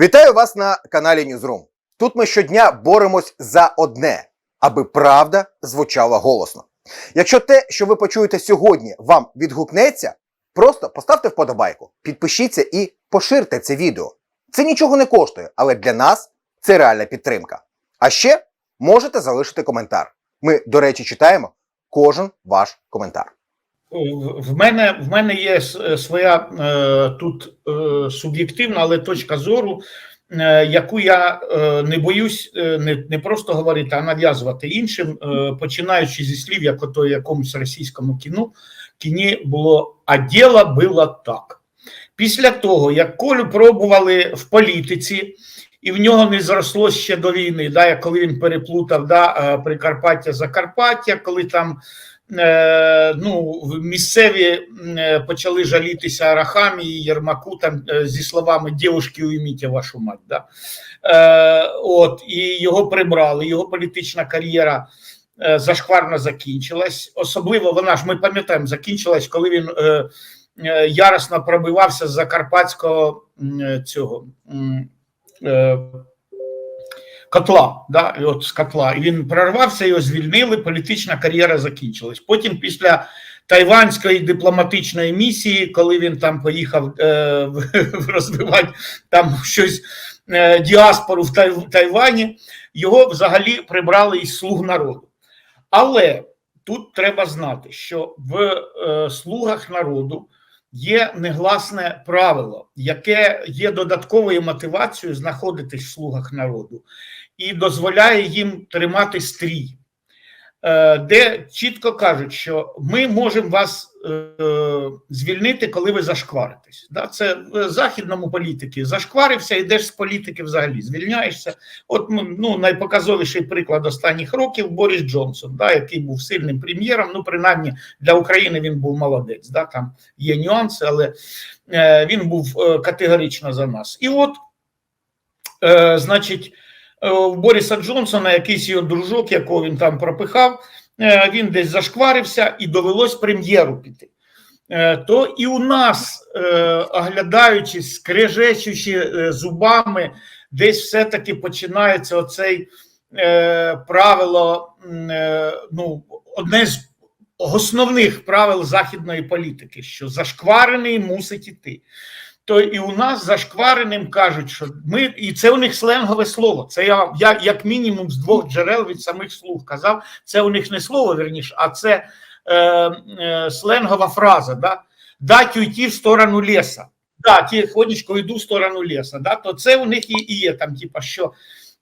Вітаю вас на каналі Ньюзрум. Тут ми щодня боремось за одне, аби правда звучала голосно. Якщо те, що ви почуєте сьогодні, вам відгукнеться, просто поставте вподобайку, підпишіться і поширте це відео. Це нічого не коштує, але для нас це реальна підтримка. А ще можете залишити коментар. Ми, до речі, читаємо кожен ваш коментар. В мене в мене є своя е, тут е, суб'єктивна, але точка зору, е, яку я е, не боюсь е, не, не просто говорити, а нав'язувати іншим, е, починаючи зі слів, як ото якомусь російському кіно кіні було а діло було так. Після того, як Колю пробували в політиці, і в нього не зросло ще до війни, да, коли він переплутав да, е, Прикарпаття Закарпаття, коли там е, ну, місцеві е, почали жалітися Арахамі і Єрмаку там е, зі словами «Дівушки, уйміть вашу мать. Да? Е, от, і його прибрали, його політична кар'єра е, зашкварно закінчилась. Особливо вона ж ми пам'ятаємо, закінчилась, коли він е, е, яростно пробивався з закарпатського е, цього. е, Котла, да, от з котла, і він прорвався, його звільнили, політична кар'єра закінчилась. Потім, після тайванської дипломатичної місії, коли він там поїхав е, розвивати там щось е, діаспору в Тай- Тайвані, його взагалі прибрали із слуг народу. Але тут треба знати, що в е, слугах народу є негласне правило, яке є додатковою мотивацією знаходитись в слугах народу і дозволяє їм тримати стрій, е, де чітко кажуть, що ми можемо вас е, звільнити, коли ви зашкваритесь. Це в західному політиці. Зашкварився, йдеш з політики взагалі, звільняєшся. От ну, найпоказовіший приклад останніх років Борис Джонсон, який був сильним прем'єром. Ну, принаймні для України він був молодець. Там є нюанси, але е, він був категорично за нас. І от, значить, у Бориса Джонсона якийсь його дружок, якого він там пропихав, е, він десь зашкварився і довелось прем'єру піти. Е, То і у нас, е, оглядаючись, скрежечучи е, зубами, десь все-таки починається оцей е, правило, е, ну, одне з основних правил західної політики, що зашкварений мусить іти. То і у нас зашквареним кажуть, що ми, і це у них сленгове слово. Це я, я як мінімум з двох джерел від самих слуг казав. Це у них не слово верніше, а це е, е, сленгова фраза. Да? Дать уйти в сторону леса. Да, тихонечко йду в сторону леса. Да? То це у них і, і є там, типа, що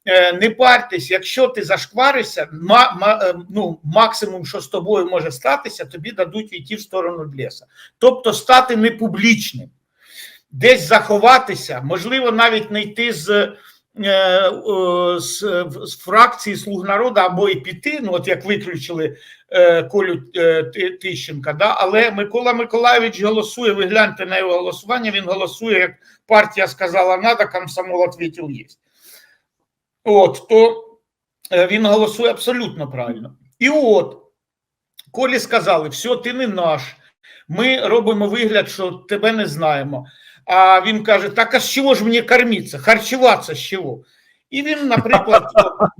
е, не партесь, якщо ти зашкваришся, ма, ма, е, ну, максимум, що з тобою може статися, тобі дадуть йти в сторону леса. Тобто стати непублічним десь заховатися, можливо, навіть не йти з, е, з, з фракції Слуг народу або і піти, ну от як виключили е, Колю е, Тищенка, да? але Микола Миколайович голосує, ви гляньте на його голосування, він голосує, як партія сказала надо, комсомол відповів є. От, то е, він голосує абсолютно правильно. І от, Колі сказали, все, ти не наш, ми робимо вигляд, що тебе не знаємо. А він каже: так а з чого ж мені кормитися? Харчуватися з чого? І він, наприклад,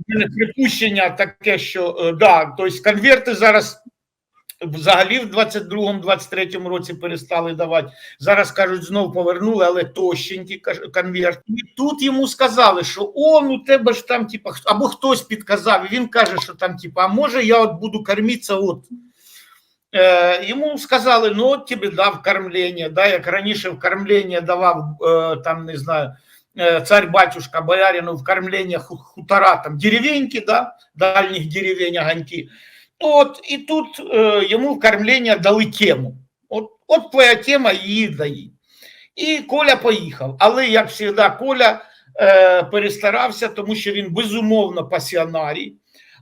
припущення таке, що е, да, тобто конверти зараз взагалі в 22-23 році перестали давати. Зараз кажуть, знов повернули, але тощенькі каж- конверти. І тут йому сказали, що о, ну тебе ж там, типа, або хтось підказав. І він каже, що там, типа, а може я от буду кормитися от йому сказали, ну от тобі дав кормлення, да, як раніше в кормлення давав там, не знаю, е, цар-батюшка боярину в кормлення хутора, там деревеньки, да, дальніх деревень огоньки. От, і тут йому в кормлення дали тему. От, от твоя тема, її дай. І Коля поїхав. Але, як завжди, Коля е, перестарався, тому що він безумовно пасіонарій.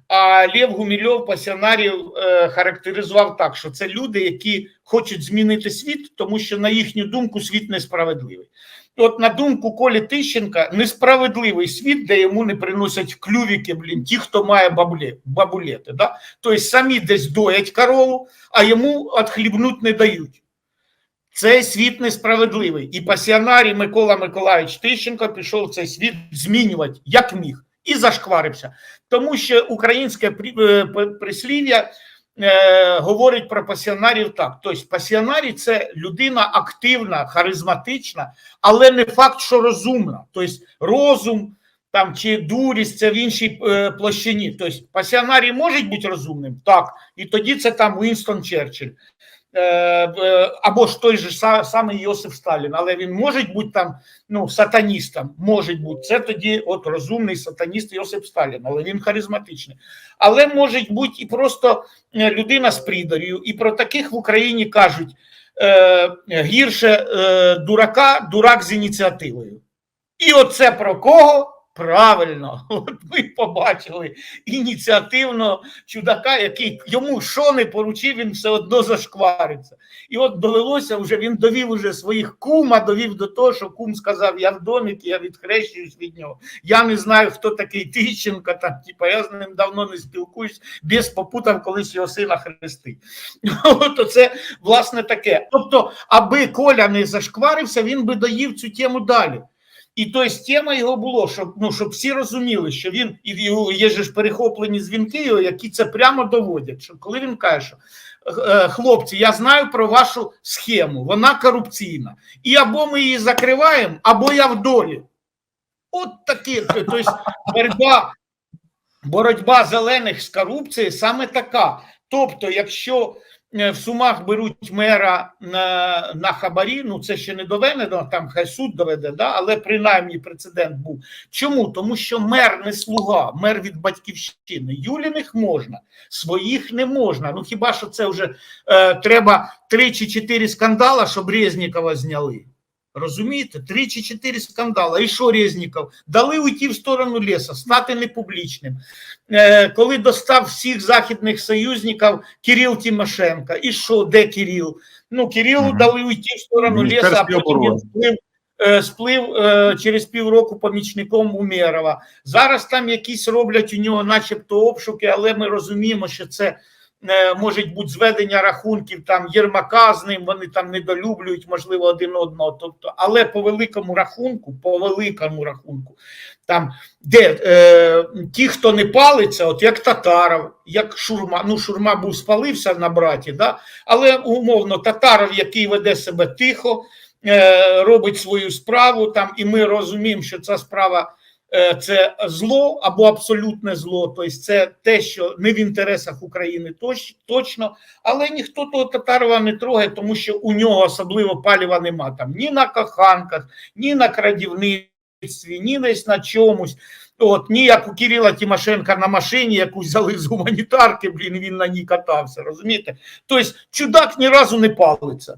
А Лев Гумільов пасіонарів е, характеризував так, що це люди, які хочуть змінити світ, тому що, на їхню думку, світ несправедливий. От на думку Колі Тищенка, несправедливий світ, де йому не приносять клювіки, блін, ті, хто має бабле, бабулети. Да? Тобто самі десь доять корову, а йому отхлібнуть не дають. Цей світ несправедливий. І пасіонарій Микола Миколаївич Тищенко пішов цей світ змінювати, як міг, і зашкварився. Тому що українське е, прислів'я е, говорить про пасіонарів так. Тобто, пасіонарій це людина активна, харизматична, але не факт, що розумна. Тобто, розум там чи дурість це в іншій е, площині. Тобто, пасіонарій може бути розумним, так, і тоді це там Вінстон Черчилль. Е, е, або ж той же самий Йосиф Сталін, але він може бути там ну, сатаністом, може бути. Це тоді от розумний сатаніст Йосип Сталін, але він харизматичний. Але може бути і просто е, людина з придор'ю, і про таких в Україні кажуть гірше дурака, дурак з ініціативою. І оце про кого? Правильно, от ми побачили ініціативного чудака, який йому що не поручив, він все одно зашквариться. І от довелося вже він довів уже своїх кума, довів до того, що кум сказав: Я в домі, я відхрещуюсь від нього. Я не знаю, хто такий Тищенко, там, типа, я з ним давно не спілкуюсь, без попутав колись його сина хрести. От оце власне таке. Тобто, аби Коля не зашкварився, він би доїв цю тему далі. І тобто тема його було, щоб ну щоб всі розуміли, що він і є ж перехоплені дзвінки, які це прямо доводять. Що коли він каже, що е, хлопці, я знаю про вашу схему, вона корупційна, і або ми її закриваємо, або я в долі. От таке. Тобто боротьба, боротьба зелених з корупцією саме така. Тобто, якщо в Сумах беруть мера на, на хабарі, ну це ще не доведено, там хай суд доведе, да? але принаймні прецедент був. Чому? Тому що мер не слуга, мер від батьківщини. Юліних можна, своїх не можна. Ну хіба що це вже е, треба три чи чотири скандала, щоб Резнікова зняли. Розумієте, три чи чотири скандали. І що Резніков? Дали уйти в сторону лісу, стати непублічним. Е, коли достав всіх західних союзників Кирил Тимошенко. І що, де Кирил? Ну, Кирилу Мгм. дали уйти в сторону лісу, а потім він сплив, е, сплив е, через півроку помічником Умєрова. Зараз там якісь роблять у нього начебто обшуки, але ми розуміємо, що це е, може бути зведення рахунків там Єрмака з ним, вони там недолюблюють, можливо, один одного. Тобто, але по великому рахунку, по великому рахунку, там де е, ті, хто не палиться, от як Татаров, як Шурма, ну Шурма був спалився на браті, да? але умовно Татаров, який веде себе тихо, е, робить свою справу там, і ми розуміємо, що ця справа. Е, Це зло або абсолютне зло, тобто це те, що не в інтересах України точно, але ніхто того Татарова не трогає, тому що у нього особливо паліва нема там ні на коханках, ні на крадівництві, ні десь на чомусь. От, ні як у Кирила Тимошенка на машині, яку взяли з гуманітарки, блін, він на ній катався. Розумієте? Тобто чудак ні разу не палиться.